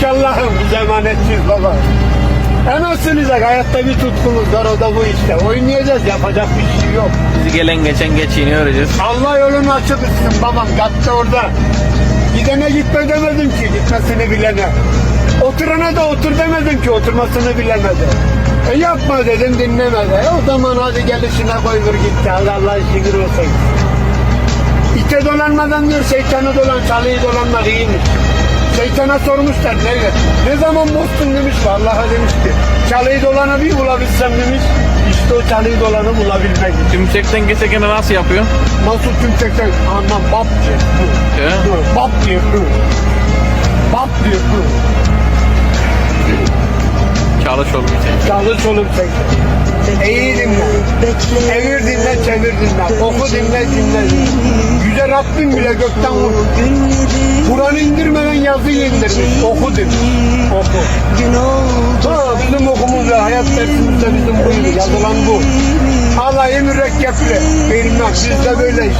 ki Allah'ım biz emanetsiz baba. Hemen sığınacak. Hayatta bir tutkumuz var o da bu işte. Oynayacağız yapacak bir şey yok. Bizi gelen geçen öğreneceğiz. Allah yolunu açık etsin babam. Gatta orada. Gidene gitme demedim ki gitmesini bilene. Oturana da otur demedim ki oturmasını bilemedi. E yapma dedim dinlemedi. E o zaman hadi gel işine koydur git. Hadi Allah'a şükür olsun. İte dolanmadan diyor şeytanı dolan, çalıyı dolanmak iyiymiş. Şeytana sormuşlar ne, ne zaman bozsun demiş Allah'a demiş ki çalıyı dolanı bir bulabilsem demiş. İşte o çalıyı dolanı bulabilmek için. Tümsekten geçerken nasıl yapıyor? Nasıl tüm tekrar anlam bab diyor. He? Dur, Bab diyor. dur. Bab diyor. dur. Çalış oğlum sen. Çalış oğlum sen. İyi dinle. Çevir dinle, çevir dinle. Oku dinle, dinle. Yüce Rabbim bile gökten vur. Kur'an indirmeden yazı indirmiş. Oku demiş. Oku. Ha, bizim okumuz ve hayat dersimizde bizim buydu. Yazılan bu. Alayı mürekkepli. Bilmem. Bizde böyle işte.